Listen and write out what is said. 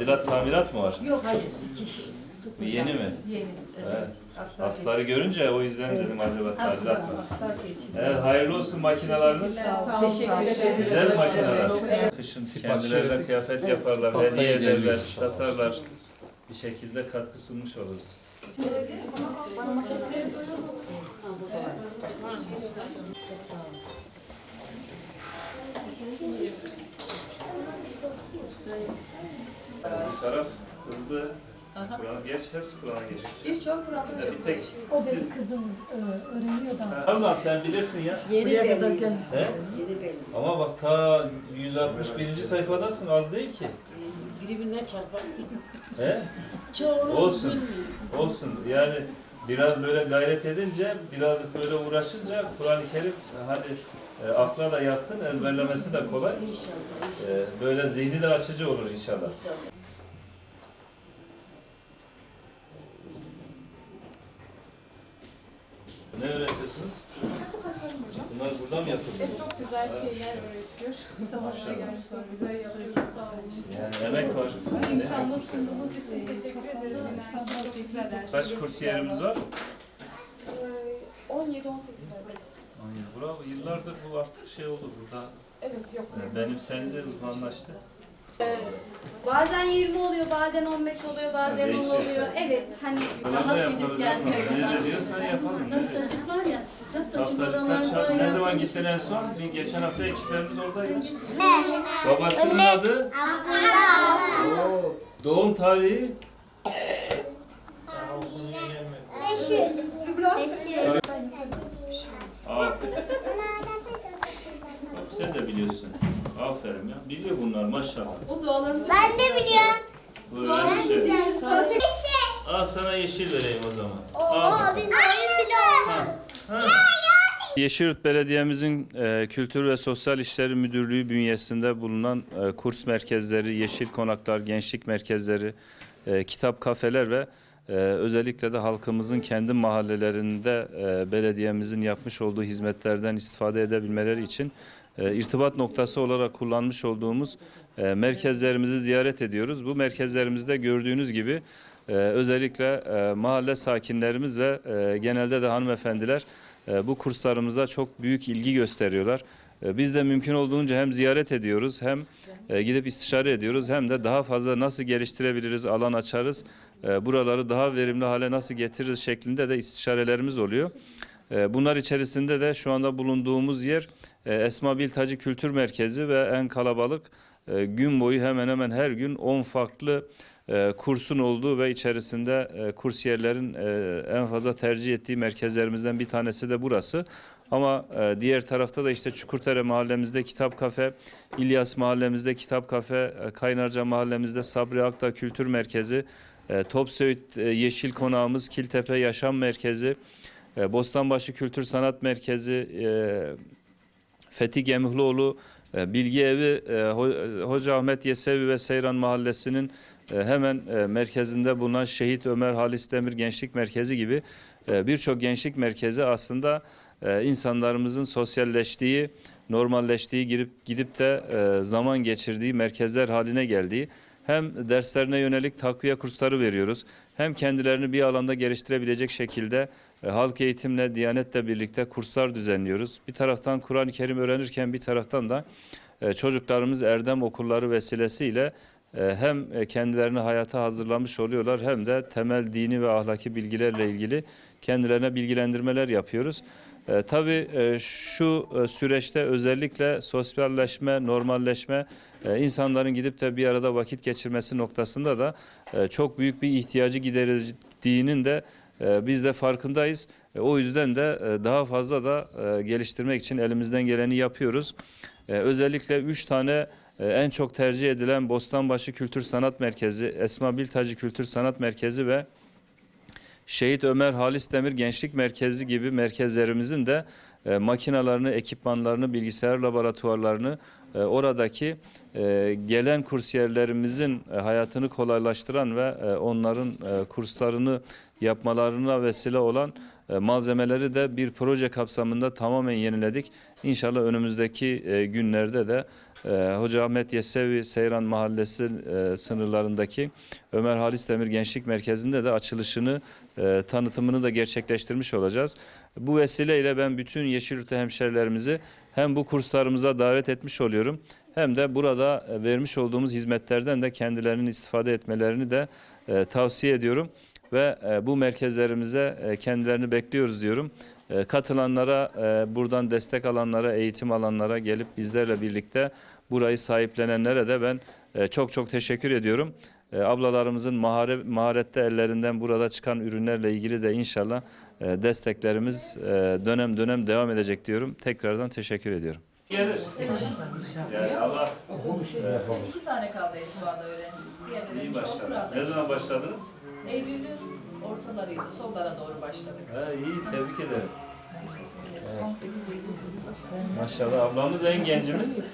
Tadilat, tamirat mı var? Yok hayır. Sıfır. Yeni mi? Yeni. Evet. Evet. Aslar Asları görünce o yüzden dedim acaba tadilat mı? Evet, hayırlı olsun makinalarınız. Sağ olun. Teşekkür ederiz. Güzel makineler. Kışın kendilerine kıyafet yaparlar, hediye ederler, satarlar. Bir şekilde katkı sunmuş oluruz. Bu taraf hızlı. Kur'an geç, hepsi Kur'an'a geçmiş. Biz çok Kur'an'da Ya bir tek O benim kızım e, öğreniyor da. Ablam sen bilirsin ya. Yeni Buraya kadar belli. gelmişsin. He? Yeni belli. Ama bak ta 161. sayfadasın az değil ki. Birbirine çarpar. He? Çoğunu Olsun. Olsun. Yani biraz böyle gayret edince, birazcık böyle uğraşınca Kur'an-ı Kerim hadi e, akla da yatkın, ezberlemesi de kolay. İnşallah. inşallah. E, böyle zihni de açıcı olur inşallah. İnşallah. Ne öğretiyorsunuz? tasarım hocam. Bunlar burada mı yapılıyor? Çok güzel şeyler öğretiyor. Savaşta gerçekten güzel yapıyoruz. Sağ olun. Yani emek var. İmkanı sunduğunuz için teşekkür ederiz. Çok güzeller. Kaç kursiyerimiz var? Ee, 17-18 sene. Bravo. Yıllardır bu artık şey oldu burada. Evet yok. E, Benimsendi, uzmanlaştı. Bazen 20 oluyor, bazen 15 oluyor, bazen 10 değişiyor. oluyor. Evet, hani Rahat gidip gelsek. Ne diyorsan yapalım. Daftacık var ya. Haftacıklar oralarda Ne zaman gittin en son? Bir geçen hafta ekiplerimiz oradaydı. Babasının adı? Oo, Doğum tarihi? Aferin. Bak sen de biliyorsun. Biliyor bunlar maşallah. O dualarınızı Ben de biliyorum. Bu öğrenci. Biz sana tek Al sana yeşil vereyim o zaman. Oo biz aynısı. Yeşilyurt Belediye'mizin e, Kültür ve Sosyal İşleri Müdürlüğü bünyesinde bulunan e, kurs merkezleri, yeşil konaklar, gençlik merkezleri, e, kitap kafeler ve e, özellikle de halkımızın kendi mahallelerinde e, belediyemizin yapmış olduğu hizmetlerden istifade edebilmeleri için e, irtibat noktası olarak kullanmış olduğumuz e, merkezlerimizi ziyaret ediyoruz. Bu merkezlerimizde gördüğünüz gibi özellikle mahalle sakinlerimiz ve genelde de hanımefendiler bu kurslarımıza çok büyük ilgi gösteriyorlar. E, Biz de mümkün olduğunca hem ziyaret ediyoruz hem e, gidip istişare ediyoruz hem de daha fazla nasıl geliştirebiliriz, alan açarız, e, buraları daha verimli hale nasıl getiririz şeklinde de istişarelerimiz oluyor. E, Bunlar içerisinde de şu anda bulunduğumuz yer Esma Biltacı Kültür Merkezi ve en kalabalık gün boyu hemen hemen her gün 10 farklı kursun olduğu ve içerisinde kursiyerlerin en fazla tercih ettiği merkezlerimizden bir tanesi de burası. Ama e, diğer tarafta da işte Çukurtere mahallemizde kitap kafe, İlyas mahallemizde kitap kafe, e, Kaynarca mahallemizde Sabri Akta Kültür Merkezi, e, Topsöğüt e, Yeşil Konağımız, Kiltepe Yaşam Merkezi, e, Bostanbaşı Kültür Sanat Merkezi, e, Fethi Gemihloğlu e, Bilgi Evi, e, Ho- Hoca Ahmet Yesevi ve Seyran Mahallesi'nin hemen e, merkezinde bulunan Şehit Ömer Halis Demir Gençlik Merkezi gibi e, birçok gençlik merkezi aslında e, insanlarımızın sosyalleştiği, normalleştiği, girip gidip de e, zaman geçirdiği merkezler haline geldiği hem derslerine yönelik takviye kursları veriyoruz. Hem kendilerini bir alanda geliştirebilecek şekilde e, halk eğitimle, Diyanet'le birlikte kurslar düzenliyoruz. Bir taraftan Kur'an-ı Kerim öğrenirken bir taraftan da e, çocuklarımız erdem okulları vesilesiyle e, hem e, kendilerini hayata hazırlamış oluyorlar hem de temel dini ve ahlaki bilgilerle ilgili kendilerine bilgilendirmeler yapıyoruz. E, tabii e, şu e, süreçte özellikle sosyalleşme, normalleşme, e, insanların gidip de bir arada vakit geçirmesi noktasında da e, çok büyük bir ihtiyacı giderildiğinin de e, biz de farkındayız. E, o yüzden de e, daha fazla da e, geliştirmek için elimizden geleni yapıyoruz. E, özellikle üç tane en çok tercih edilen Bostanbaşı Kültür Sanat Merkezi, Esma Biltacı Kültür Sanat Merkezi ve Şehit Ömer Halis Demir Gençlik Merkezi gibi merkezlerimizin de e, makinalarını, ekipmanlarını, bilgisayar laboratuvarlarını e, oradaki e, gelen kursiyerlerimizin e, hayatını kolaylaştıran ve e, onların e, kurslarını yapmalarına vesile olan malzemeleri de bir proje kapsamında tamamen yeniledik. İnşallah önümüzdeki e, günlerde de e, Hoca Ahmet Yesevi Seyran Mahallesi e, sınırlarındaki Ömer Halis Demir Gençlik Merkezi'nde de açılışını, e, tanıtımını da gerçekleştirmiş olacağız. Bu vesileyle ben bütün Yeşilyurt hemşerilerimizi hem bu kurslarımıza davet etmiş oluyorum hem de burada e, vermiş olduğumuz hizmetlerden de kendilerinin istifade etmelerini de e, tavsiye ediyorum ve e, bu merkezlerimize e, kendilerini bekliyoruz diyorum. E, katılanlara, buradan destek alanlara, eğitim alanlara gelip bizlerle birlikte burayı sahiplenenlere de ben çok çok teşekkür ediyorum. Ablalarımızın mahare, maharette ellerinden burada çıkan ürünlerle ilgili de inşallah desteklerimiz dönem dönem devam edecek diyorum. Tekrardan teşekkür ediyorum. Gelir. Yani Allah İki tane kaldıydı şu anda öğrencimiz. Diğerleri çok kuralda. zaman başladınız? Eylül'ün ortalarıydı. Sonlara doğru başladık. Ha, iyi tebrik ederim. Teşekkür ederim. 18 Eylül. Maşallah ablamız en gencimiz.